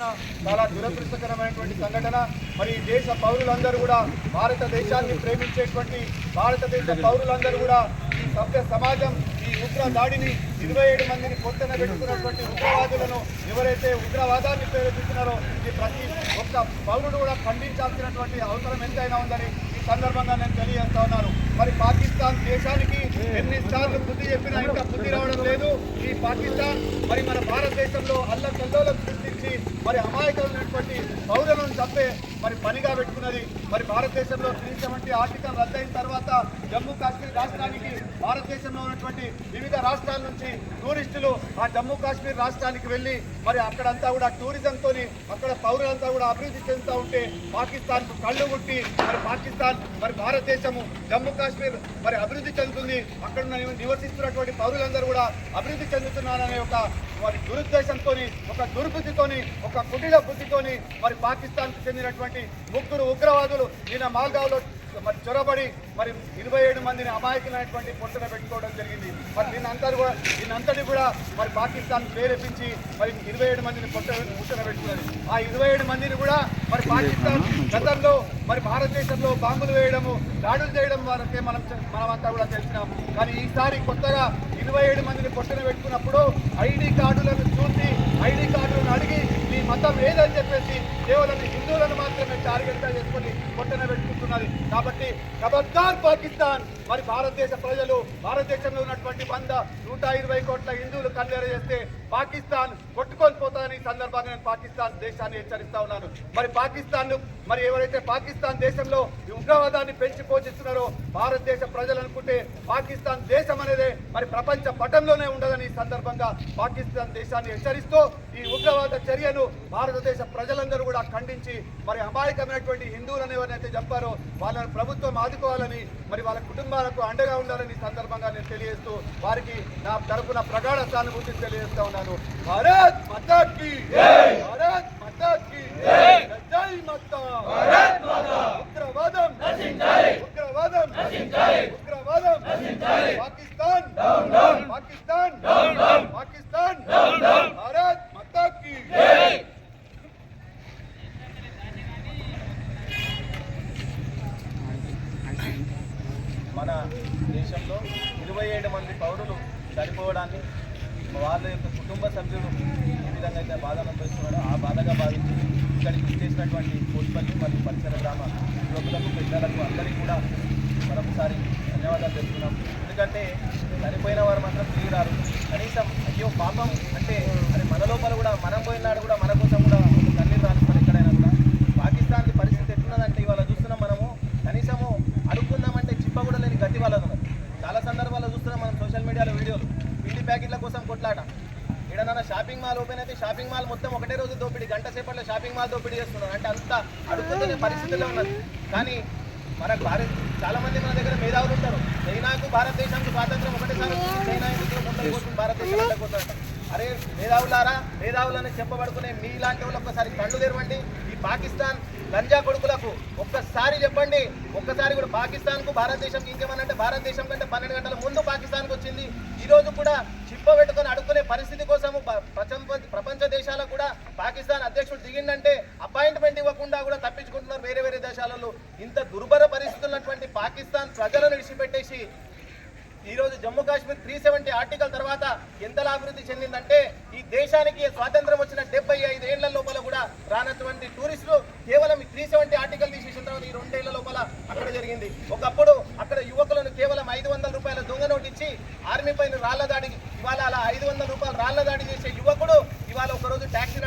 చాలా దురదృష్టకరమైనటువంటి సంఘటన. మరి దేశ పౌరులందరూ కూడా భారతదేశాన్ని ప్రేమించేటువంటి భారతదేశ పౌరులందరూ కూడా ఈ సభ్య సమాజం ఈ ఉగ్ర దాడిని ఇరవై ఏడు మందిని పొట్టన పెట్టుకున్నటువంటి ఉగ్రవాదులను ఎవరైతే ఉగ్రవాదాన్ని ప్రేరేపిస్తున్నారో ఇది ప్రతి ఒక్క పౌరుడు కూడా ఖండించాల్సినటువంటి అవసరం ఎంతైనా ఉందని ఈ సందర్భంగా నేను తెలియజేస్తా ఉన్నాను. మరి పాకిస్తాన్ దేశానికి ఎన్నిసార్లు బుద్ధి చెప్పినా ఇంకా బుద్ధి రావడం లేదు. ఈ పాకిస్తాన్ మరి మన భారతదేశంలో అల్ల కల్లోలం సృష్టించి మరి అమాయకమైనటువంటి పౌరులను చంపే మరి పనిగా పెట్టుకున్నది. మరి భారతదేశంలో త్రీ సెవెంటీ ఆర్టికల్ రద్దయిన తర్వాత జమ్మూ కాశ్మీర్ రాష్ట్రానికి భారతదేశంలో ఉన్నటువంటి వివిధ రాష్ట్రాల నుంచి టూరిస్టులు ఆ జమ్మూ కాశ్మీర్ రాష్ట్రానికి వెళ్ళి మరి అక్కడంతా కూడా టూరిజంతో అక్కడ పౌరులంతా కూడా అభివృద్ధి చెందుతూ ఉంటే పాకిస్తాన్ కళ్ళు కొట్టి మరి పాకిస్తాన్ మరి భారతదేశము జమ్మూ కాశ్మీర్ మరి అభివృద్ధి చెందుతుంది. అక్కడ నివసిస్తున్నటువంటి పౌరులందరూ కూడా అభివృద్ధి చెందుతున్నారనే ఒక వారి దురుద్దేశంతో ఒక దుర్బుద్ధితోని ఒక కుటిల బుద్ధితోని మరి పాకిస్తాన్కు చెందినటువంటి ముగ్గురు ఉగ్రవాదులు నిన్న మాల్గావ్లో మరి చొరబడి మరి ఇరవై ఏడు మందిని అమాయకులైనటువంటి పొట్టున పెట్టుకోవడం జరిగింది. మరి దీనంతటి కూడా దీన్నంతటి కూడా మరి పాకిస్తాన్ ప్రేరేపించి మరి ఇరవై ఏడు మందిని పొట్ట పుట్టున పెట్టుకున్నది. ఆ ఇరవై ఏడు మందిని కూడా మరి పాకిస్తాన్ గతంలో మరి భారతదేశంలో బాంబులు వేయడము దాడులు చేయడం వరకే మనం మనమంతా కూడా తెలిసినాం కానీ ఈసారి కొత్తగా ఇరవై ఏడు మందిని పొట్టున పెట్టుకున్నప్పుడు ఐడి కార్డులను చూసి ఐడి కార్డులను అడిగి మీ మతం ఏదని చెప్పేసి కేవలం హిందువులను మాత్రమే టార్గెట్గా చేసుకొని కొట్టన పెట్టుకుంటున్నది. కాబట్టి ఖబర్దార్ పాకిస్తాన్. మరి భారతదేశ ప్రజలు భారతదేశంలో ఉన్నటువంటి వంద నూట ఇరవై కోట్ల హిందువులు కన్వేర చేస్తే పాకిస్తాన్ కొట్టుకొని పోతారని సందర్భంగా నేను పాకిస్తాన్ దేశాన్ని హెచ్చరిస్తా ఉన్నాను. మరి పాకిస్తాన్ మరి ఎవరైతే పాకిస్తాన్ దేశంలో ఈ ఉగ్రవాదాన్ని పెంచి పోషిస్తున్నారో భారతదేశ ప్రజలు అనుకుంటే పాకిస్తాన్ దేశం అనేది మరి ప్రపంచ పటంలోనే ఉండదని ఈ సందర్భంగా పాకిస్తాన్ దేశాన్ని హెచ్చరిస్తూ ఈ ఉగ్రవాద చర్యను భారతదేశ ప్రజలందరూ కూడా ఖండించి మరి అమాయకమైనటువంటి హిందువులను ఎవరైతే చెప్పారో వాళ్ళని ప్రభుత్వం ఆదుకోవాలని మరి వాళ్ళ కుటుంబాలకు అండగా ఉండాలని సందర్భంగా నేను తెలియజేస్తూ వారికి నా తరపున ప్రగాఢ సానుభూతిని తెలియజేస్తా ఉన్నాను. భారత్ మతాకి భారత్ మాతాకి జై మాతా ఉగ్రవాదం ఉగ్రవాదం ఉగ్రవాదం పాకిస్తాన్ పాకిస్తాన్ పాకిస్తాన్ భారత్ మాతాకి మన దేశంలో ఇరవై ఏడు మంది పౌరులు చనిపోవడాన్ని వాళ్ళ యొక్క కుటుంబ సభ్యులు ఏ విధంగా అయితే బాధ అనుభవిస్తున్నారో ఆ బాధగా భావించి ఇక్కడికి ఇచ్చేసినటువంటి కోటిపల్లి మరియు పరిసర గ్రామ యువకులకు పెద్దలకు అందరికీ కూడా మరొకసారి ధన్యవాదాలు తెలుపుతున్నాం. ఎందుకంటే చనిపోయిన వారు మాత్రం తిరిగి రారు కనీసం అయ్యో పాపం అంటే అది మన లోపల కూడా మనం పోయినాడు కూడా కూడా కొట్లాట ఏడన్నా షాపింగ్ మాల్ ఓపెన్ అయితే షాపింగ్ మాల్ మొత్తం ఒకటే రోజు దోపిడీ. గంట సేపట్లో షాపింగ్ మాల్ దోపిడీ చేస్తున్నారు. అంటే అంత అడుక్కునే పరిస్థితిలో ఉన్నది. కానీ మన భారత్ చాలా మంది మన దగ్గర మేధావులు ఉంటారు. చైనాకు భారతదేశానికి స్వాతంత్రం ఒకటేసారి. చైనా ఎందుకు భారతదేశం అరే మేధావులారా మేధావులని చెప్పబడుకునే మీలాంటి వాళ్ళు ఒక్కసారి కళ్ళు తెరవండి. ఈ పాకిస్తాన్ గంజా కొడుకులకు ఒక్కసారి చెప్పండి. ఒక్కసారి కూడా పాకిస్తాన్కు భారతదేశంకి ఇంకేమనంటే భారతదేశం కంటే పన్నెండు గంటల ముందు పాకిస్తాన్కి వచ్చింది. ఈరోజు కూడా చిప్ప పెట్టుకొని అడుక్కునే పరిస్థితి కోసము ప్రపంచ దేశాలకు కూడా పాకిస్తాన్ అధ్యక్షుడు దిగిందంటే అపాయింట్మెంట్ ఇవ్వకుండా కూడా తప్పించుకుంటున్నారు వేరే వేరే దేశాలలో. ఇంత దుర్భర పరిస్థితులు ఉన్నటువంటి పాకిస్తాన్ ప్రజలను విడిచిపెట్టేసి ఈరోజు Jammu Kashmir three seventy article తర్వాత ఎంతలా అభివృద్ధి చెందిందంటే ఈ దేశానికి స్వాతంత్రం వచ్చిన డెబ్బై ఐదు ఏళ్ళ లోపల కూడా రానటువంటి టూరిస్టులు త్రీ సెవెంటీ ఆర్టికల్ తీసేసిన తర్వాత ఈ రెండేళ్ళ లోపల అక్కడ జరిగింది. ఒకప్పుడు అక్కడ యువకులను కేవలం ఐదు వందల రూపాయల దొంగ నోటు ఇచ్చి ఆర్మీ పైన రాళ్ళ దాడి ఇవాళ అలా ఐదు వందల రూపాయలు రాళ్ళ దాడి చేసే యువకుడు ఇవాళ ఒకరోజు ట్యాక్సీ